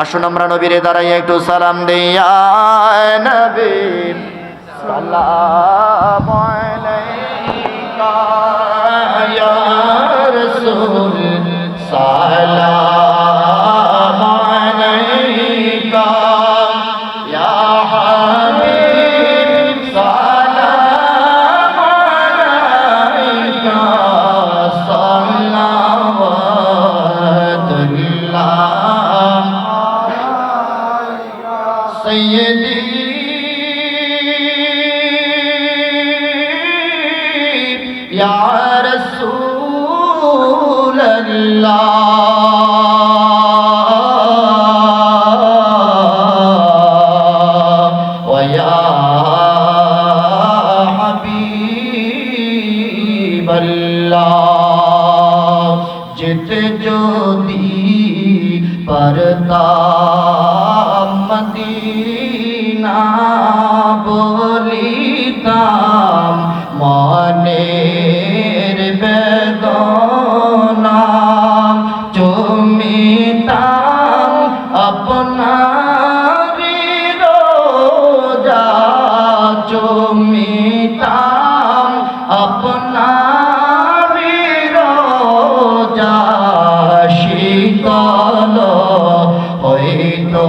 আসুন আমরা নবীরে দাঁড়াই একটু সালাম দিয়া সালাম বলিতাম মনের বেদনা চুমিতাম আপনার রোজা চুমিতাম আপনার রোজা শীতল হইতো।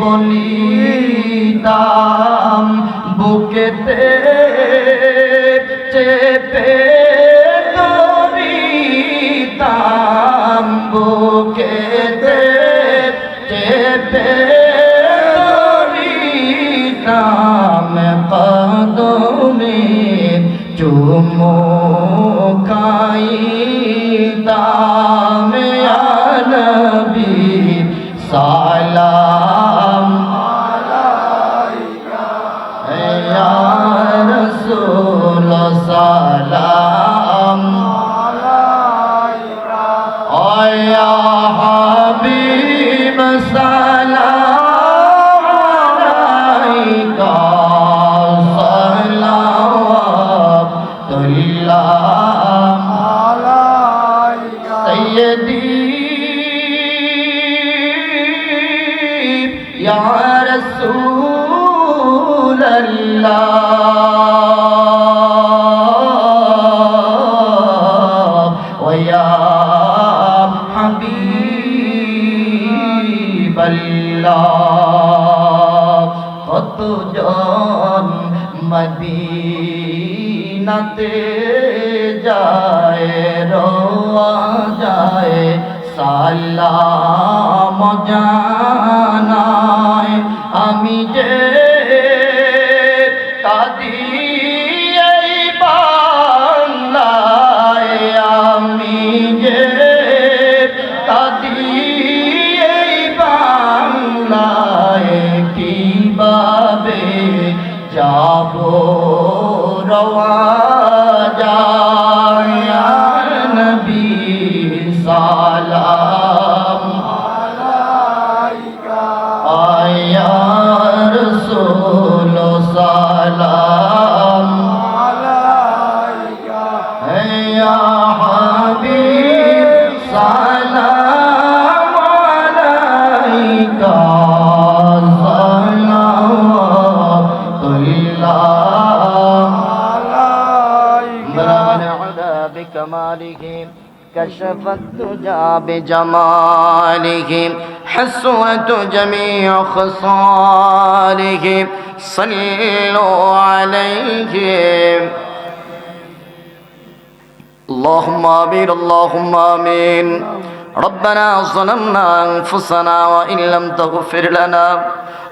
বলিতাম বুকেতে চেপে দরিতাম বুকেতে চেপে দরিতাম কদমে চুমো খাইতাম মদিনাতে যায়, রোয়া যায়, সালাম জানায়। আমি যে কাদি এই আমি যে কাদি এই কীভাবে যাব রওয়া بكماله كشف الدجى بجماله حسنت جميع خصاله صلوا عليه اللهم آمين اللهم آمين. ربنا ظلمنا أنفسنا وإن لم تغفر لنا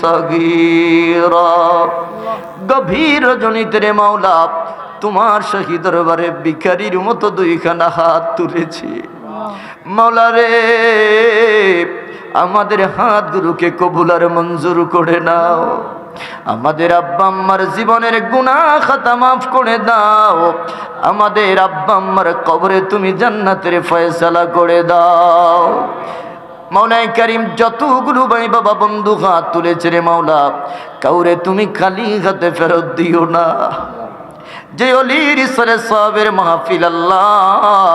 সগীরা। গভীর জনিতের মাওলা, তোমার শহীদ দরবারে ভিখারির মতো দুইখানা হাত তুলেছি। মাওলা রে, আমাদের গুরুকে কবুলার মঞ্জুর করে নাও। আমাদের আব্বা আম্মার জীবনের গুণা খাতা মাফ করে দাও। আমাদের আব্বা আম্মার কবরে তুমি জান্নাতের ফয়সালা করে দাও। মাওলাই করিম যতগুলো ভাই বাবা বন্ধু হাত তুলেছে রে মাওলা, কাউরে তুমি খালি হাতে ফেরত দিও না। যে অলির ঈশ্বরে সবের মাহফিল আল্লাহ,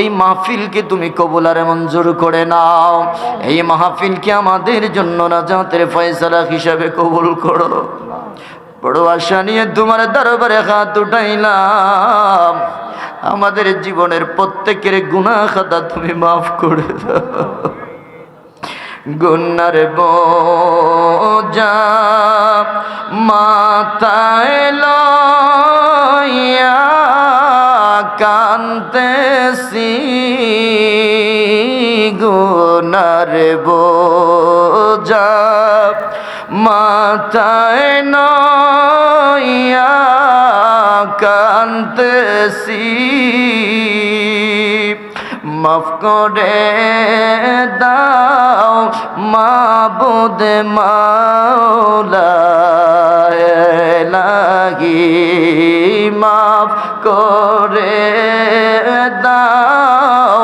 এই মাহফিলকে তুমি কবুলার মঞ্জুর করে নাও। এই মাহফিলকে আমাদের জন্য নাজাতের ফয়সালা হিসাবে কবুল করো। বড় আশা নিয়ে তোমার দরবারে হাত উঠাইলাম। আমাদের জীবনের প্রত্যেকের গুণা খাতা তুমি মাফ করে দাও। বোঝা মাথায় লইয়া কান্তেছি গুনার বোঝা মাথায় নইয়া কান্তেছি মাফ করে দাও মাবুদ মাওলা লাগি, মাফ করে দাও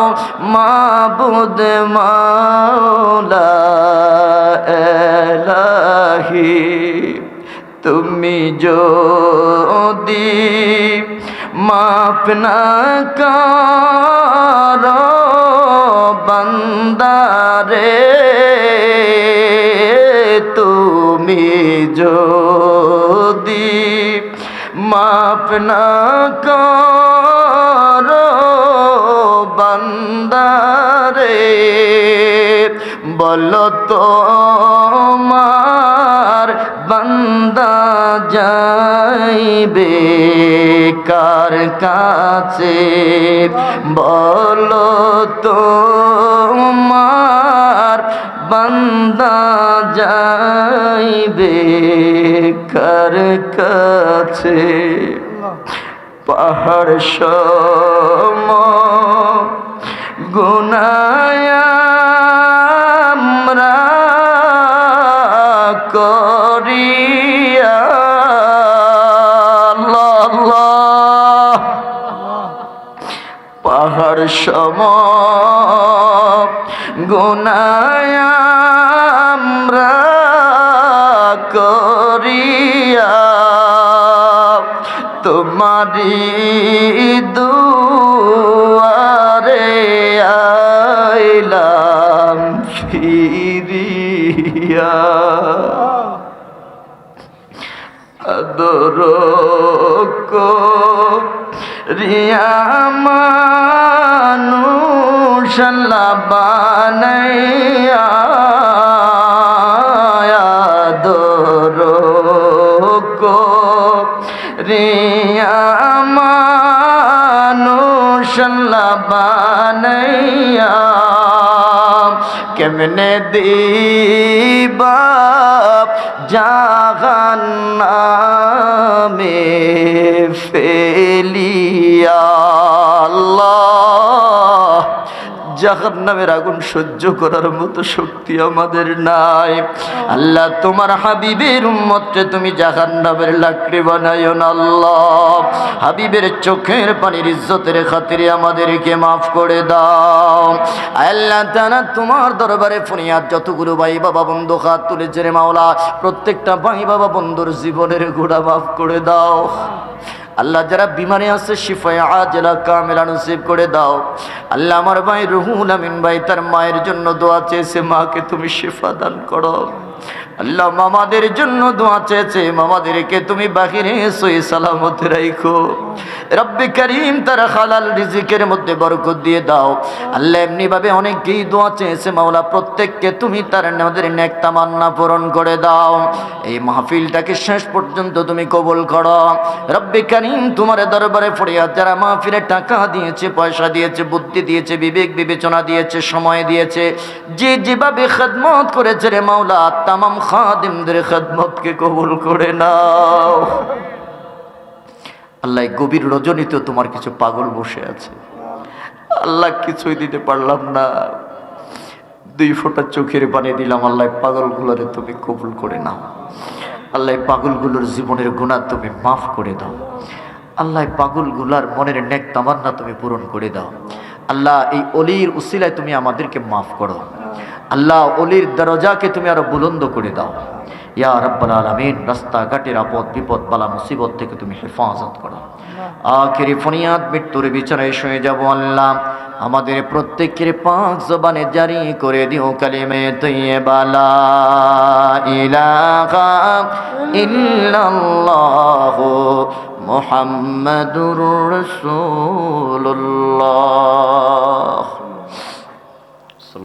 মাবুদ মাওলা লাহি তুমি যদি মাপ না করো না করো বন্দারে, বলো তো মার বান্দা যাইবে কার কাছে? বলো তো মার বান্দা যাইবে কার কাছে? পাহাড় সম গুনায়া আমরা করিয়া। পাহাড় সম গুনায় আমরা করিয়া তোমারি দুয়ারে আইলাম ফিরিয়া। আদর রিয়া মানুষ বানাইয়া আদর রিয়া মানুষল্লা বানাইয়া কেমনে দিবা জাহান্নামে ফেলিয়া? জাহান নামের আগুন সহ্য করার মতো শক্তি আমাদের নাই। আল্লাহ, তোমার হাবিবের উম্মতকে তুমি জাহান নামের লাকড়ি না আল্লাহ। হাবিবের চোখের পানির ইজ্জতের খাতিরে আমাদেরকে মাফ করে দাও। আল্লাহ, তারা তোমার দরবারে ফোনিয়ার যতগুলো ভাই বাবা বন্ধু হাত তুলেছে রে মাওলা, প্রত্যেকটা ভাই বাবা বন্ধুর জীবনের গোড়া মাফ করে দাও। আল্লাহ যারা বিমানে আছে, শিফায় আজলা কামেলা নসিব করে দাও। আল্লাহ আমার ভাই রুহুল আমিন ভাই তার মায়ের জন্য দোয়া চেয়েছে, মাকে তুমি শিফা দান করো। আল্লাহ মামাদের জন্য দোয়া চেয়েছে, মামাদেরকে তুমি বাহিরে সই সালামত রাইখো। রব্বি করিম তার হালাল রিজিকের মধ্যে বরকত দিয়ে দাও। আল্লাহ এমনি ভাবে অনেকেই দোয়া চেয়েছে, মাওলা, প্রত্যেককে তুমি তার আমাদের নেক তামান্না পূরণ করে দাও। এই মাহফিলটাকে শেষ পর্যন্ত তুমি কবুল করো। রব্বি করিম তোমার দরবারে ফরিয়াদ, যারা মাহফিলে টাকা দিয়েছে, পয়সা দিয়েছে, বুদ্ধি দিয়েছে, বিবেক বিবেচনা দিয়েছে, সময় দিয়েছে, যে যেভাবে খেদমত করেছে রে মাওলা, তামাম খাদিমদের খেদমতকে কবুল করে নাও। আল্লাহ গভীর রজনীতে তোমার কিছু পাগল বসে আছে। আল্লাহ কিছুই দিতে পারলাম না। দুই ফোঁটা চোখের পানি দিলাম। আল্লাহ পাগলগুলোরে তুমি কবুল করে নাও। আল্লাহ পাগলগুলোর জীবনের গুণা তুমি মাফ করে দাও। আল্লাহ পাগলগুলার মনের নেক তামান্না তুমি পূরণ করে দাও। আল্লাহ এই অলির উসিলায় তুমি আমাদেরকে মাফ করো। আল্লাহ অলির দরজাকে তুমি আরও বুলন্দ করে দাও। ইয়া রব্বাল আলামিন, রাস্তাঘাটের আপদ, বিপদ, বালা, মুসিবত থেকে তুমি হেফাজত করো। আখেরি ফনিয়াদ, মৃত্যুর বিচারে শুয়ে যাব আল্লাহ। আমাদের প্রত্যেকের পাঁচ জবানে জারি করে দিও কালিমে তৈয়বা, লা ইলাহা ইল্লাল্লাহ মুহাম্মাদুর রাসূলুল্লাহ।